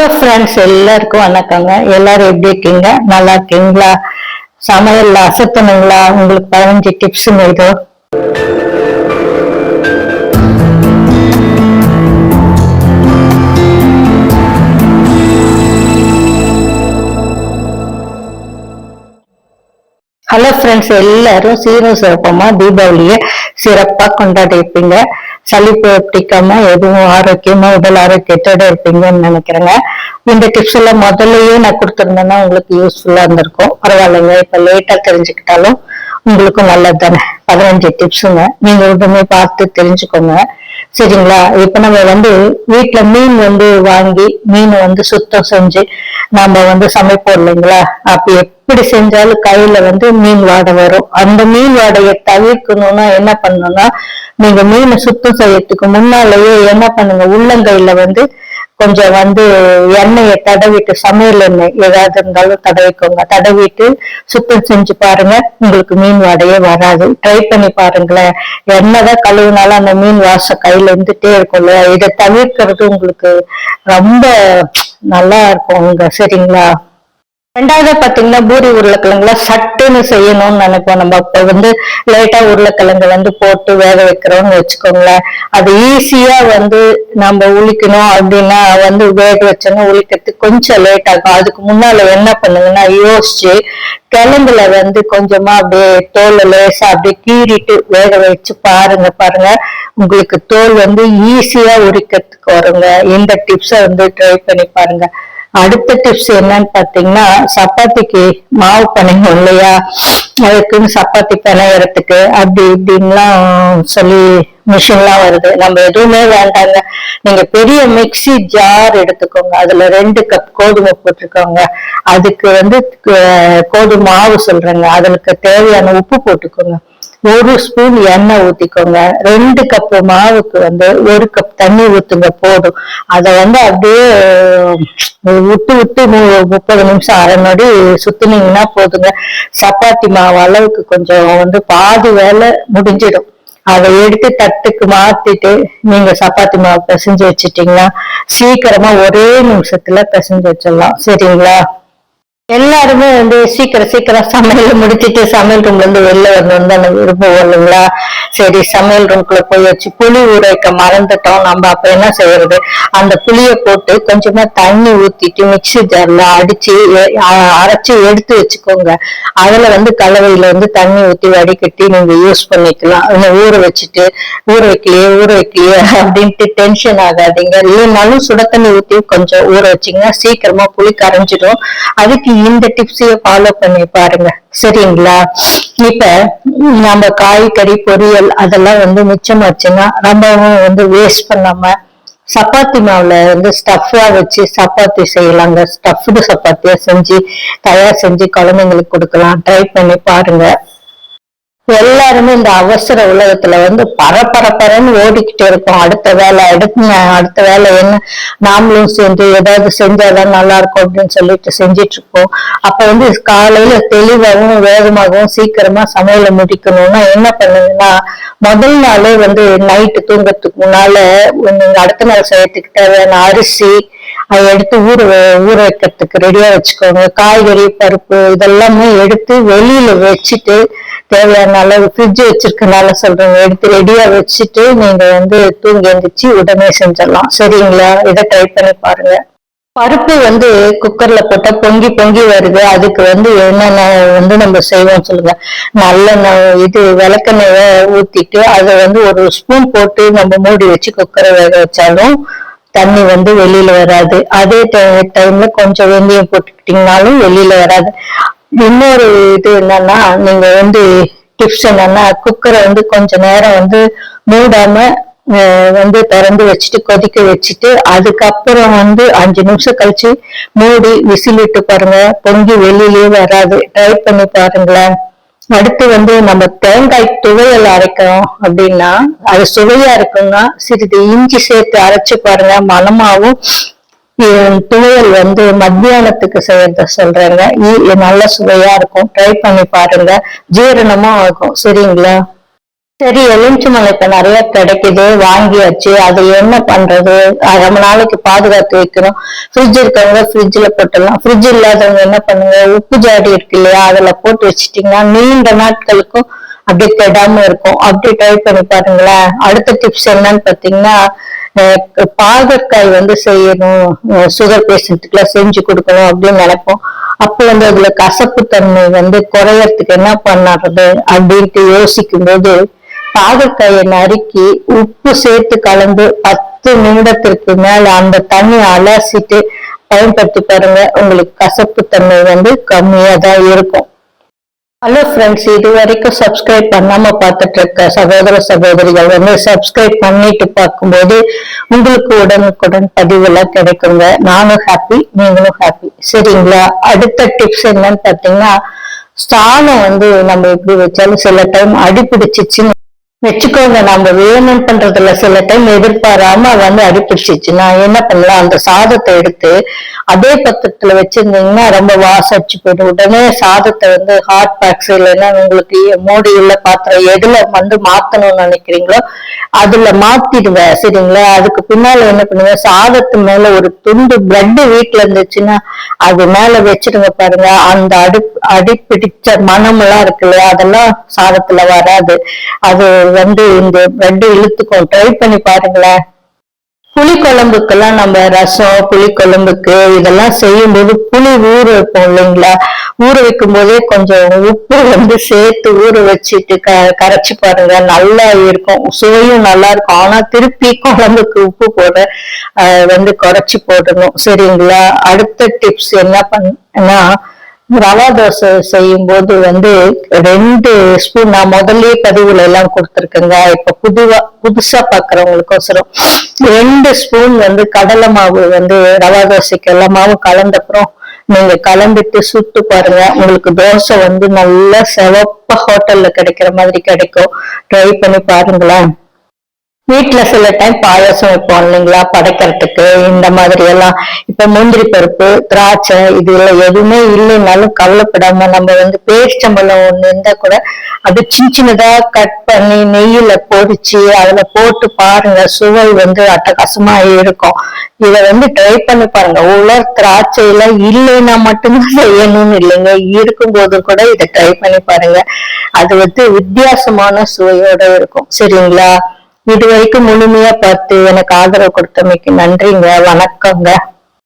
Hello friends எல்லாருக்கும் வணக்கங்க. எல்லாரும் எப்படி இருக்கீங்க? நல்லா இருக்கீங்களா? சமையல்ல அசத்தணுங்களா? உங்களுக்கு பதினஞ்சு டிப்ஸ் ஏதோ ஹலோ ஃப்ரெண்ட்ஸ் எல்லாரும் சீரும் சிறப்பமா? தீபாவளியை சிறப்பா கொண்டாடி இருப்பீங்க. சளிப்பு பிடிக்காம எதுவும் ஆரோக்கியமா உடல் ஆரோக்கியத்தோட இருப்பீங்கன்னு நினைக்கிறேங்க. இந்த டிப்ஸ் எல்லாம் முதல்லயே நான் கொடுத்துருந்தேன்னா உங்களுக்கு யூஸ்ஃபுல்லா இருந்திருக்கும். பரவாயில்லைங்க இப்ப லேட்டா தெரிஞ்சுக்கிட்டாலும் உங்களுக்கும் நல்லது தானே பதினஞ்சு டிப்ஸுங்க நீங்க உடனே பார்த்து தெரிஞ்சுக்கோங்க. சரிங்களா? இப்ப நம்ம வந்து வீட்டுல மீன் வந்து வாங்கி மீன் வந்து சுத்தம் செஞ்சு நாம வந்து சமைப்போம் இல்லைங்களா? அப்ப எப்படி செஞ்சாலும் கையில வந்து மீன் வாடை வரும். அந்த மீன் வாடையை தவிர்க்கணும்னா என்ன பண்ணணும்னா நீங்க மீனை சுத்தம் செய்யறதுக்கு முன்னாலேயே என்ன பண்ணுங்க? உள்ளங்கையில வந்து கொஞ்சம் வந்து எண்ணெயை தடவிட்டு சமையல் எண்ணெய் ஏதாவது இருந்தாலும் தடவிக்கோங்க. தடவிட்டு சுத்தம் செஞ்சு பாருங்க. உங்களுக்கு மீன் வாடையே வராது. ட்ரை பண்ணி பாருங்களேன். என்னதான் கழுவுனாலும் அந்த மீன் வாசம் கையில இருந்துட்டே இருக்கும்ல இதை தவிர்க்கிறது உங்களுக்கு ரொம்ப நல்லா இருக்கும் உங்க சரிங்களா? ரெண்டாவது பாத்தீங்கன்னா பூரி உருளைக்கிழங்குல சட்டுன்னு செய்யணும்னு நினைப்போம். நம்ம இப்ப வந்து லேட்டா உருளைக்கிழங்கு வந்து போட்டு வேக வைக்கிறோம்னு வச்சுக்கோங்களேன். அது ஈஸியா வந்து நம்ம உளிக்கணும் அப்படின்னா வந்து வேக வச்சோன்னா உளிக்கிறதுக்கு கொஞ்சம் லேட் ஆகும். அதுக்கு முன்னால என்ன பண்ணுங்கன்னா யோசிச்சு கிழங்குல வந்து கொஞ்சமா அப்படியே தோல் லேசா அப்படியே கீறிட்டு வேக வச்சு பாருங்க பாருங்க. உங்களுக்கு தோல் வந்து ஈஸியா உரிக்கிறதுக்கு வருங்க. இந்த டிப்ஸை வந்து ட்ரை பண்ணி பாருங்க. அடுத்த டிப்ஸ் என்னன்னு பாத்தீங்கன்னா சப்பாத்திக்கு மாவு பிணையும் இல்லையா? அதுக்குன்னு சப்பாத்தி பிணையறதுக்கு அப்படி இப்படின்லாம் சொல்லி மிஷின்லாம் வருது. நம்ம எதுவுமே வேண்டாங்க. நீங்க பெரிய மிக்ஸி ஜார் எடுத்துக்கோங்க. அதுல ரெண்டு கப் கோதுமை போட்டுக்கோங்க. அதுக்கு வந்து கோதுமை மாவு சொல்றேங்க. அதுக்கு தேவையான உப்பு போட்டுக்கோங்க. ஒரு ஸ்பூன் எண்ணெய் ஊத்திக்கோங்க. ரெண்டு கப்பு மாவுக்கு வந்து ஒரு கப் தண்ணி ஊத்துங்க போதும். அதை வந்து அப்படியே விட்டு விட்டு மு- முப்பது நிமிஷம் அரை நொடி சுத்தினீங்கன்னா போதுங்க. சப்பாத்தி மாவு அளவுக்கு கொஞ்சம் வந்து பாதி வேலை முடிஞ்சிடும். அதை எடுத்து தட்டுக்கு மாத்திட்டு நீங்க சப்பாத்தி மாவு பிசைஞ்சு வச்சிட்டீங்கன்னா சீக்கிரமா ஒரே நிமிஷத்துல பிசைஞ்சு வச்சிடலாம். சரிங்களா? எல்லாருமே வந்து சீக்கிரம் சீக்கிரம் சமையல் முடிச்சிட்டு சமையல் ரூம்ல இருந்து வெளில வந்து தான் விரும்புவோம் இல்லைங்களா? சரி சமையல் ரூம்குள்ள போய் வச்சு புளி ஊற வைக்க மறந்துட்டோம். நம்ம அப்ப என்ன செய்யறது? அந்த புளியை போட்டு கொஞ்சமா தண்ணி ஊத்திட்டு மிக்சி ஜார்ல அடிச்சு அரைச்சு எடுத்து வச்சுக்கோங்க. அதுல வந்து கலவையில வந்து தண்ணி ஊத்தி வடிகட்டி நீங்க யூஸ் பண்ணிக்கலாம். ஊற வச்சுட்டு ஊற வைக்கலையே ஊற வைக்கலையே அப்படின்ட்டு டென்ஷன் ஆகாதீங்க. இல்லைனாலும் சுட தண்ணி ஊத்தி கொஞ்சம் ஊற வச்சீங்கன்னா சீக்கிரமா புளி கரைஞ்சிடும் அதுக்கு இந்த டிப்ஸைய ஃபாலோ பண்ணி பாருங்க. சரிங்களா? இப்ப நம்ம காய்கறி பொரியல் அதெல்லாம் வந்து மிச்சமாச்சுன்னா ரொம்பவும் வந்து வேஸ்ட் பண்ணாம சப்பாத்தி மாவுல வந்து ஸ்டஃபா வச்சு சப்பாத்தி செய்யலாங்க. ஸ்டஃப்டு சப்பாத்தியா செஞ்சு தயார் செஞ்சு குழந்தைங்களுக்கு கொடுக்கலாம். ட்ரை பண்ணி பாருங்க. எல்லாருமே இந்த அவசர உலகத்துல வந்து பரபரப்பரன்னு ஓடிக்கிட்டே இருக்கோம். அடுத்த வேலை அடுத்த அடுத்த வேலை என்ன? நாமளும் சேர்ந்து ஏதாவது செஞ்சாதான் நல்லா இருக்கும் அப்படின்னு சொல்லிட்டு செஞ்சிட்டு இருக்கோம். அப்ப வந்து காலையில தெளிவாகவும் வேகமாகவும் சீக்கிரமா சமையலை முடிக்கணும்னா என்ன பண்ணுங்கன்னா முதல் நாளே வந்து நைட்டு தூங்கறதுக்கு முன்னால நீங்க அடுத்த நாள் செய்யறதுக்கு தேவையான அரிசி அதை எடுத்து ஊற ஊற வைக்கிறதுக்கு ரெடியா வச்சுக்கோங்க. காய்கறி பருப்பு இதெல்லாமே எடுத்து வெளியில வச்சுட்டு தேவையான அளவு ஃப்ரிட்ஜ் வச்சிருக்கனால சொல்றேங்க. எடுத்து ரெடியா வச்சுட்டு நீங்க வந்து தூங்கி எந்திரிச்சு உடனே செஞ்சிடலாம். சரிங்களா? இதை ட்ரை பண்ணி பாருங்க. பருப்பு வந்து குக்கர்ல போட்டா பொங்கி பொங்கி வருது. அதுக்கு வந்து என்னென்ன வந்து நம்ம செய்வோம் சொல்லுங்க. நல்லெண்ணெய் இது விளக்கெண்ணெய ஊத்திட்டு அதை வந்து ஒரு ஸ்பூன் போட்டு நம்ம மூடி வச்சு குக்கரை வேக வச்சாலும் தண்ணி வந்து வெளியில வராது. அதே டைம்ல கொஞ்சம் வெந்தயம் போட்டுக்கிட்டீங்கனாலும் வெளியில வராது. இன்னொரு இது என்னன்னா நீங்க வந்து டிப்ஸ் என்னன்னா குக்கரை வந்து கொஞ்ச நேரம் வந்து மூடாம வந்து திறந்து வச்சுட்டு கொதிக்க வச்சுட்டு அதுக்கப்புறம் வந்து அஞ்சு நிமிஷம் கழிச்சு மூடி விசிலிட்டு பாருங்க. பொங்கி வெளியிலே வராது. ட்ரை பண்ணி பாருங்களேன். அடுத்து வந்து நம்ம தேங்காய் துவையல் அரைக்கிறோம் அப்படின்னா அது சுவையா இருக்குன்னா சிறிது இஞ்சி சேர்த்து அரைச்சு பாருங்க. மனமாவும் துவையல் வந்து மத்தியானத்துக்கு செய்யறத சொல்றேங்க. நல்ல சுவையா இருக்கும். ட்ரை பண்ணி பாருங்க. ஜீரணமும் ஆகும். சரிங்களா? சரி எலுமிச்சமலை இப்ப நிறைய கிடைக்குது. வாங்கியாச்சு. அது என்ன பண்றது? ரொம்ப நாளைக்கு பாதுகாத்து வைக்கணும். ஃப்ரிட்ஜ் இருக்கவங்க ஃப்ரிட்ஜ்ல போட்டுடலாம். ஃப்ரிட்ஜ் இல்லாதவங்க என்ன பண்ணுங்க? உப்பு ஜாடி இருக்கு இல்லையா? அதுல போட்டு வச்சிட்டீங்கன்னா நீண்ட நாட்களுக்கும் அப்படியே கெடாம இருக்கும். அப்படி ட்ரை பண்ணி பாருங்களேன். அடுத்த டிப்ஸ் என்னன்னு பாத்தீங்கன்னா பாகற்காய் வந்து செய்யணும் சுகர் பேஷண்ட்டுக்குலாம் செஞ்சு கொடுக்கணும் அப்படின்னு நினைப்போம். அப்போ வந்து அதுல கசப்பு தன்மை வந்து குறையறதுக்கு என்ன பண்ணுறது அப்படின்ட்டு யோசிக்கும் போது பாகற்காயை நறுக்கி உப்பு சேர்த்து கலந்து பத்து நிமிடத்திற்கு மேல அந்த தண்ணி அலசிட்டு பயன்படுத்தி பாருங்க உங்களுக்கு கசப்பு தன்மை வந்து கம்மியா தான் இருக்கும். ஹலோ ஃப்ரெண்ட்ஸ் இது வரைக்கும் சப்ஸ்கிரைப் பண்ணாம பார்த்துட்டு இருக்க சகோதர சகோதரிகள் வந்து சப்ஸ்கிரைப் பண்ணிட்டு பார்க்கும்போது உங்களுக்கு உடனுக்குடன் பதிவுலாம் கிடைக்குங்க. நானும் ஹாப்பி நீங்களும் ஹாப்பி சரிங்களா? அடுத்த டிப்ஸ் என்னன்னு பார்த்தீங்கன்னா ஸ்தானம் வந்து நம்ம எப்படி வச்சாலும் சில டைம் அடிபிடிச்சிச்சுன்னு வச்சுக்கோங்க நம்ம வேணும் பண்றதுல சில டைம் எதிர்பாராம வந்து அடிப்பிடிச்சிச்சுன்னா என்ன பண்ணலாம்? அந்த சாதத்தை எடுத்து அதே பத்திரத்துல வச்சிருந்தீங்கன்னா ரொம்ப வாசடிச்சு போயிடும். உடனே சாதத்தை வந்து ஹாட் பேக்ஸ் இல்லைன்னா உங்களுக்கு மோடி உள்ள பாத்திரம் எதுல வந்து மாத்தணும்னு நினைக்கிறீங்களோ அதுல மாத்திடுவேன். சரிங்களா? அதுக்கு பின்னால என்ன பண்ணுங்க சாதத்து மேல ஒரு துண்டு பிரெட் வீட்டுல இருந்துச்சுன்னா அது மேல வச்சிருங்க பாருங்க. அந்த அடுப்பு அடிப்பிடிச்ச மனமெல்லாம் இருக்கு இல்லையா அதெல்லாம் சாதத்துல வராது. அது வந்து இந்த பிரெட் இழுத்துக்கும். ட்ரை பண்ணி பாருங்களேன். புளி குழம்புக்கெல்லாம் நம்ம ரசம் புளி குழம்புக்கு இதெல்லாம் செய்யும்போது புளி ஊற வைப்போம் இல்லைங்களா? ஊற வைக்கும் போதே கொஞ்சம் உப்பு வந்து சேர்த்து ஊற வச்சுட்டு க கரைச்சி பாருங்க. நல்லா இருக்கும். சுவையும் நல்லா இருக்கும். ஆனா திருப்பி குழம்புக்கு உப்பு போட ஆஹ் வந்து குறைச்சி போடணும். சரிங்களா? அடுத்த டிப்ஸ் என்ன பண்ணா ரவா தோசை செய்யும் போது வந்து ரெண்டு ஸ்பூன் நான் முதல்லயே பதிவுல எல்லாம் கொடுத்துருக்கேங்க. இப்ப புதுவா புதுசா பாக்குறவங்களுக்கோசரம் ரெண்டு ஸ்பூன் வந்து கடலை மாவு வந்து ரவா தோசைக்கு எல்லா மாவும் கலந்தப்புறம் நீங்க கலந்துட்டு சுட்டு பாருங்க. உங்களுக்கு தோசை வந்து நல்லா செவப்பா ஹோட்டல்ல கிடைக்கிற மாதிரி கிடைக்கும். ட்ரை பண்ணி பாருங்களேன். வீட்டுல சில டைம் பாயாசம் வைப்போம் இல்லைங்களா? படைக்கிறதுக்கு இந்த மாதிரி எல்லாம். இப்ப முந்திரி பருப்பு திராட்சை இது எல்லாம் எதுவுமே இல்லைன்னாலும் கவலைப்படாம நம்ம வந்து பேரிச்சம்பழம் ஒண்ணு இருந்தா கூட அது சின்ன சின்னதா கட் பண்ணி நெய்யில பொரிச்சு அதுல போட்டு பாருங்க சுவை வந்து அட்டகாசமா இருக்கும். இத வந்து ட்ரை பண்ணி பாருங்க. உலர் திராட்சை எல்லாம் இல்லைன்னா மட்டும்தான் செய்யணும்னு இல்லைங்க. இருக்கும் போது கூட இதை ட்ரை பண்ணி பாருங்க. அது வந்து வித்தியாசமான சுவையோட இருக்கும். சரிங்களா? இது வரைக்கும் முழுமையா பார்த்து எனக்கு ஆதரவு கொடுத்தமைக்கு நன்றிங்க வணக்கங்க.